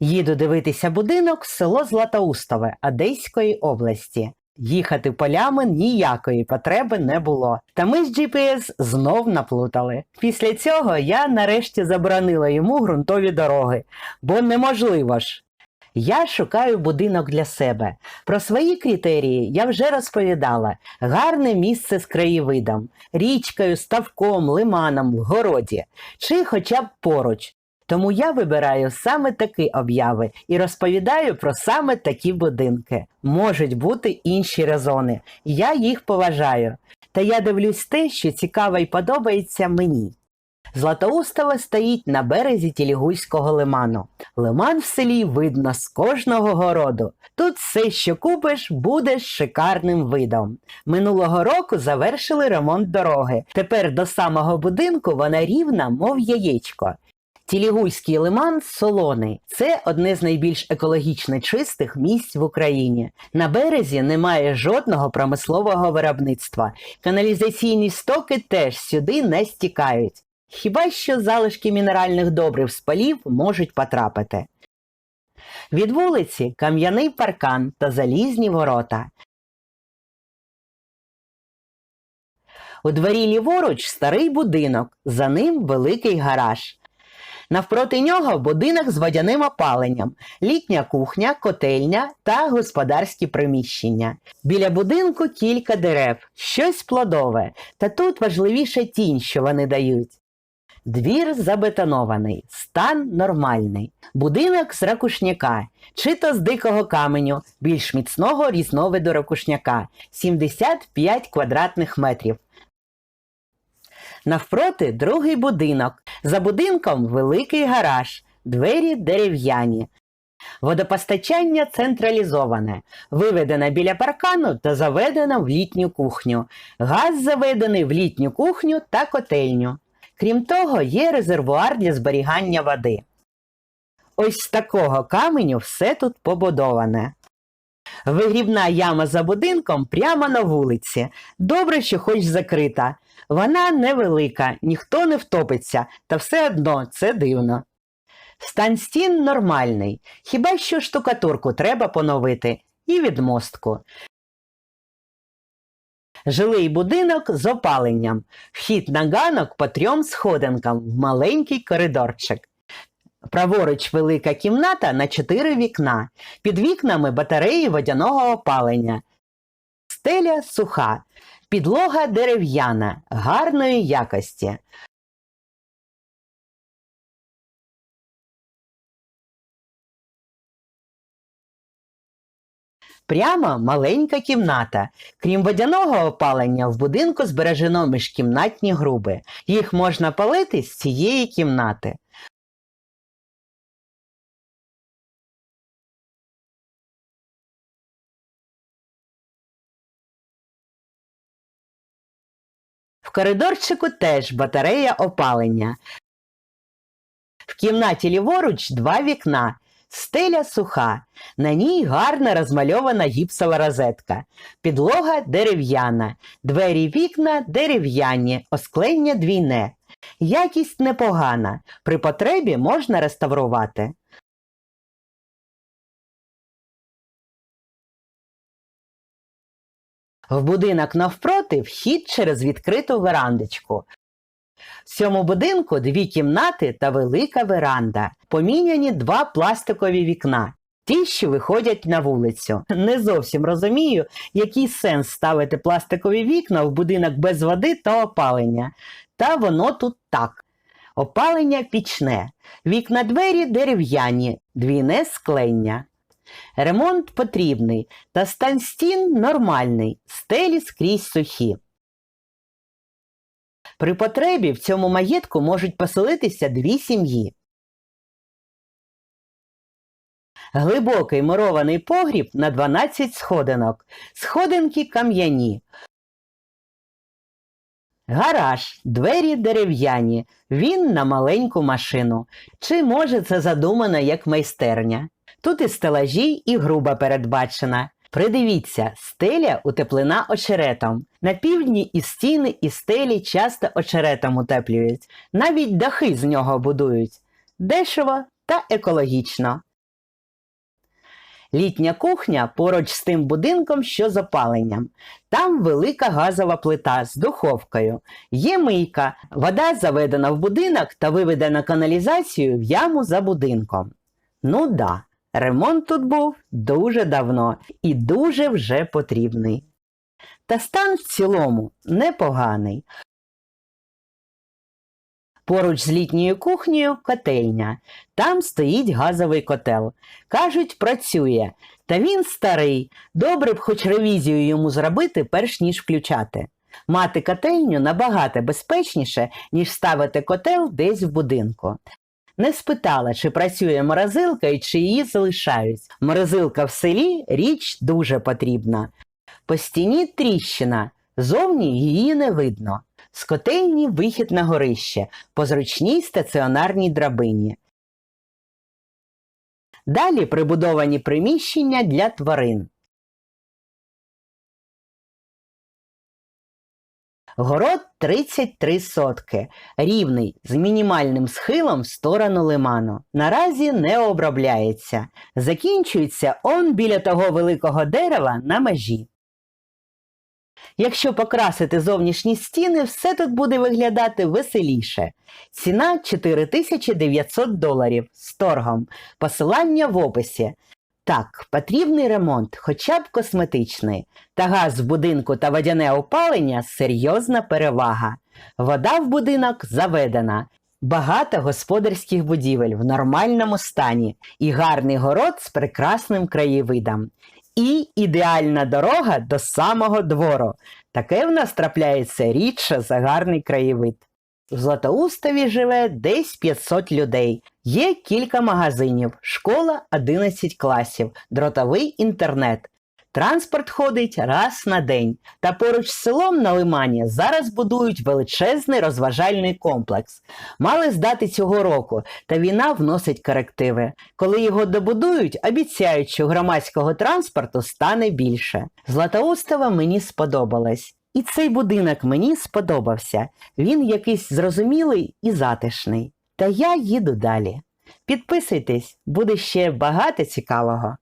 Їду дивитися будинок в село Златоустове Одеської області. Їхати полями ніякої потреби не було. Та ми з GPS знов наплутали. Після цього я нарешті заборонила йому ґрунтові дороги, бо неможливо ж. Я шукаю будинок для себе. Про свої критерії я вже розповідала. Гарне місце з краєвидом, річкою, ставком, лиманом, в городі, чи хоча б поруч. Тому я вибираю саме такі обяви і розповідаю про саме такі будинки. Можуть бути інші резони, я їх поважаю. Та я дивлюсь те, що цікаво і подобається мені. Златоустова стоїть на березі Тілігульського лиману. Лиман в селі видно з кожного городу. Тут все, що купиш, буде шикарним видом. Минулого року завершили ремонт дороги. Тепер до самого будинку вона рівна, мов яєчко. Тілігульський лиман солоний. Це одне з найбільш екологічно чистих місць в Україні. На березі немає жодного промислового виробництва. Каналізаційні стоки теж сюди не стікають. Хіба що залишки мінеральних добрив з полів можуть потрапити. Від вулиці кам'яний паркан та залізні ворота. У дворі ліворуч старий будинок, за ним великий гараж. Навпроти нього будинок з водяним опаленням, літня кухня, котельня та господарські приміщення. Біля будинку кілька дерев, щось плодове, та тут важливіше тінь, що вони дають. Двір забетонований, стан нормальний. Будинок з ракушняка, чи то з дикого каменю, більш міцного різновиду ракушняка 75 квадратних метрів. Навпроти другий будинок. За будинком великий гараж, двері дерев'яні. Водопостачання централізоване, виведено біля паркану та заведено в літню кухню. Газ заведений в літню кухню та котельню. Крім того, є резервуар для зберігання води. Ось з такого каменю все тут побудоване. Вигрібна яма за будинком прямо на вулиці. Добре, що хоч закрита. Вона невелика, ніхто не втопиться, та все одно це дивно. Стан стін нормальний, хіба що штукатурку треба поновити і відмостку. Жилий будинок з опаленням, вхід на ганок по трьом сходинкам в маленький коридорчик. Праворуч велика кімната на чотири вікна, під вікнами батареї водяного опалення. Стеля суха, підлога дерев'яна, гарної якості. Прямо маленька кімната. Крім водяного опалення, в будинку збережено міжкімнатні груби. Їх можна палити з цієї кімнати. Коридорчику теж батарея опалення. В кімнаті ліворуч два вікна. Стеля суха, на ній гарна розмальована гіпсова розетка, підлога дерев'яна, двері вікна дерев'яні, осклення двійне. Якість непогана, при потребі можна реставрувати. В будинок навпроти вхід через відкриту верандочку. В цьому будинку дві кімнати та велика веранда. Поміняні два пластикові вікна. Ті, що виходять на вулицю. Не зовсім розумію, який сенс ставити пластикові вікна в будинок без води та опалення. Та воно тут так. Опалення пічне, вікна двері дерев'яні, двійне склення. Ремонт потрібний, та стан стін нормальний, стелі скрізь сухі. При потребі в цьому маєтку можуть поселитися дві сім'ї. Глибокий мурований погріб на 12 сходинок. Сходинки кам'яні. Гараж, двері дерев'яні. Він на маленьку машину. Чи може це задумано як майстерня? Тут і стелажі, і груба передбачена. Придивіться, стеля утеплена очеретом. На півдні і стіни, і стелі часто очеретом утеплюють. Навіть дахи з нього будують. Дешево та екологічно. Літня кухня поруч з тим будинком, що з опаленням. Там велика газова плита з духовкою. Є мийка, вода заведена в будинок та виведена каналізацією в яму за будинком. Ну да, ремонт тут був дуже давно і дуже вже потрібний. Та стан в цілому непоганий. Поруч з літньою кухнею котельня. Там стоїть газовий котел. Кажуть, працює. Та він старий. Добре б хоч ревізію йому зробити, перш ніж включати. Мати котельню набагато безпечніше, ніж ставити котел десь в будинку. Не спитала, чи працює морозилка і чи її залишають. Морозилка в селі річ дуже потрібна. По стіні тріщина, зовні її не видно. З вихід на горище, по зручній стаціонарній драбині. Далі прибудовані приміщення для тварин. Город 33 сотки, рівний, з мінімальним схилом в сторону лиману. Наразі не обробляється. Закінчується он біля того великого дерева на межі. Якщо покрасити зовнішні стіни, все тут буде виглядати веселіше. Ціна 4900 доларів з торгом. Посилання в описі. Так, потрібний ремонт, хоча б косметичний. Та газ в будинку та водяне опалення серйозна перевага. Вода в будинок заведена. Багато господарських будівель в нормальному стані і гарний город з прекрасним краєвидом. І ідеальна дорога до самого двору. Таке в нас трапляється рідше за гарний краєвид. В Златоустові живе десь 500 людей. Є кілька магазинів, школа 11 класів, дротовий інтернет. Транспорт ходить раз на день. Та поруч з селом на лимані зараз будують величезний розважальний комплекс. Мали здати цього року, та війна вносить корективи. Коли його добудують, обіцяють, що громадського транспорту стане більше. Златоустова мені сподобалась. І цей будинок мені сподобався. Він якийсь зрозумілий і затишний. Та я їду далі. Підписуйтесь, буде ще багато цікавого.